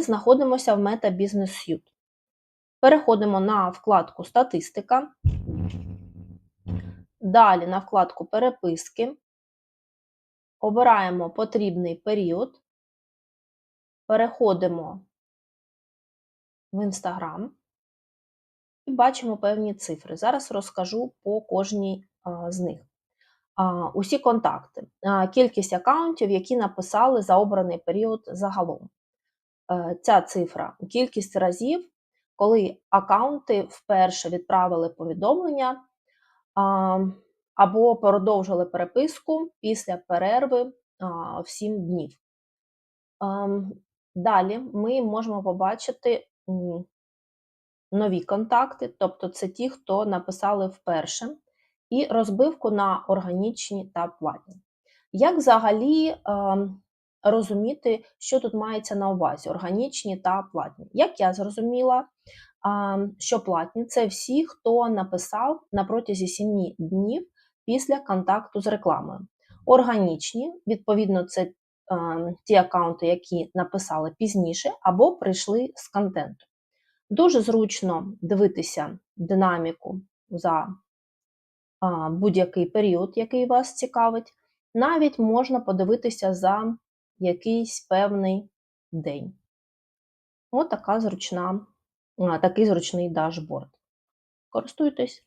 Знаходимося в Meta Business Suite. Переходимо на вкладку Статистика. Далі на вкладку Переписки. Обираємо потрібний період. Переходимо в Instagram і бачимо певні цифри. Зараз розкажу по кожній з них. Усі контакти, кількість аккаунтів, які написали за обраний період загалом. Е, ця цифра кількість разів, коли аккаунти вперше відправили повідомлення або продовжили переписку після перерви в 7 днів. Ем, Далі ми можемо побачити нові контакти, тобто це ті, хто написали вперше, і розбивку на органічні та платні. Як взагалі ем, розуміти, що тут мається на увазі: органічні та платні? Як я зрозуміла, що платні це всі, хто написав на протязі 7 днів після контакту з рекламою. Органічні, відповідно, це ті аккаунти, які написали пізніше, або прийшли з контенту. Дуже зручно дивитися динаміку за будь-який період, який вас цікавить. Навіть можна подивитися за якийсь певний день. Ось така зручна, такий зручний дашборд. Користуйтесь.